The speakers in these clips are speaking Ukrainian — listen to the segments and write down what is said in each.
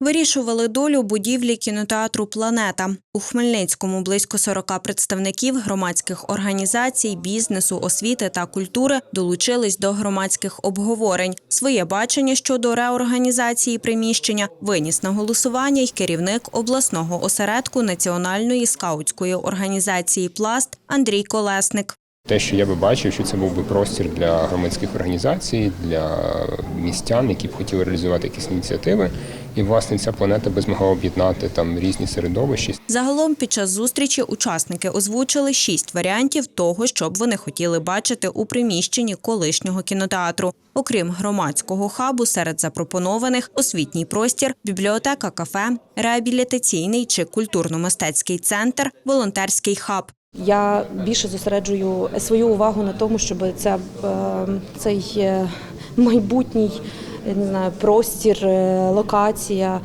Вирішували долю будівлі кінотеатру Планета у Хмельницькому. Близько 40 представників громадських організацій, бізнесу, освіти та культури долучились до громадських обговорень. Своє бачення щодо реорганізації приміщення виніс на голосування й керівник обласного осередку національної скаутської організації Пласт Андрій Колесник. Те, що я би бачив, що це був би простір для громадських організацій, для містян, які б хотіли реалізувати якісь ініціативи. І власне ця планета би змогла об'єднати там різні середовища. Загалом під час зустрічі учасники озвучили шість варіантів того, що б вони хотіли бачити у приміщенні колишнього кінотеатру. Окрім громадського хабу, серед запропонованих освітній простір, бібліотека, кафе, реабілітаційний чи культурно-мистецький центр, волонтерський хаб. Я більше зосереджую свою увагу на тому, щоб ця, е, цей е, майбутній не знаю, простір, е, локація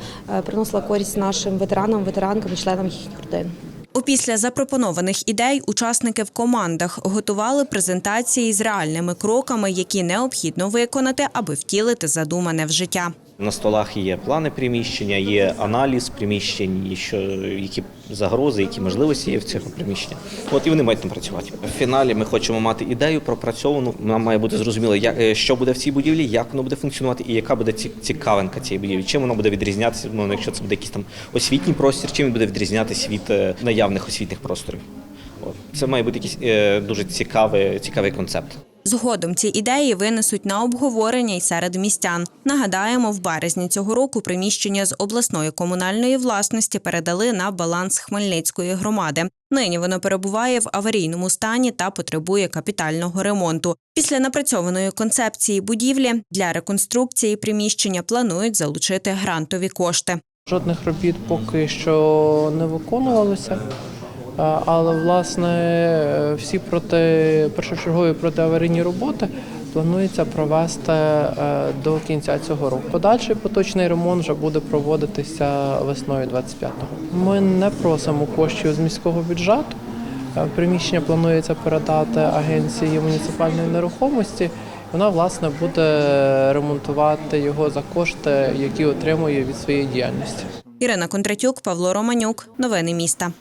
приносила користь нашим ветеранам, ветеранкам і членам їхніх родин. Опісля запропонованих ідей учасники в командах готували презентації з реальними кроками, які необхідно виконати, аби втілити задумане в життя. На столах є плани приміщення, є аналіз приміщень, що які загрози, які можливості є в цьому приміщенні. От і вони мають там працювати. В фіналі ми хочемо мати ідею пропрацьовану. Нам має бути зрозуміло, як е, що буде в цій будівлі, як воно буде функціонувати, і яка буде ці- цікавинка цієї будівлі. Чим воно буде відрізнятися, ну, якщо це буде якийсь там освітній простір, чим він буде відрізнятися від е, наявних освітніх просторів. Це має бути якийсь е, дуже цікавий, цікавий концепт. Згодом ці ідеї винесуть на обговорення й серед містян. Нагадаємо, в березні цього року приміщення з обласної комунальної власності передали на баланс Хмельницької громади. Нині воно перебуває в аварійному стані та потребує капітального ремонту. Після напрацьованої концепції будівлі для реконструкції приміщення планують залучити грантові кошти. Жодних робіт поки що не виконувалося. А, Але власне е, всі проти першочергові протиаварійні роботи планується провести е, до кінця цього року. Подальший поточний ремонт вже буде проводитися весною 25-го. Ми не просимо коштів з міського бюджету. Е, Приміщення планується передати агенції муніципальної нерухомості. Вона власне буде ремонтувати його за кошти, які отримує від своєї діяльності. Ірина Кондратюк, Павло Романюк. Новини міста.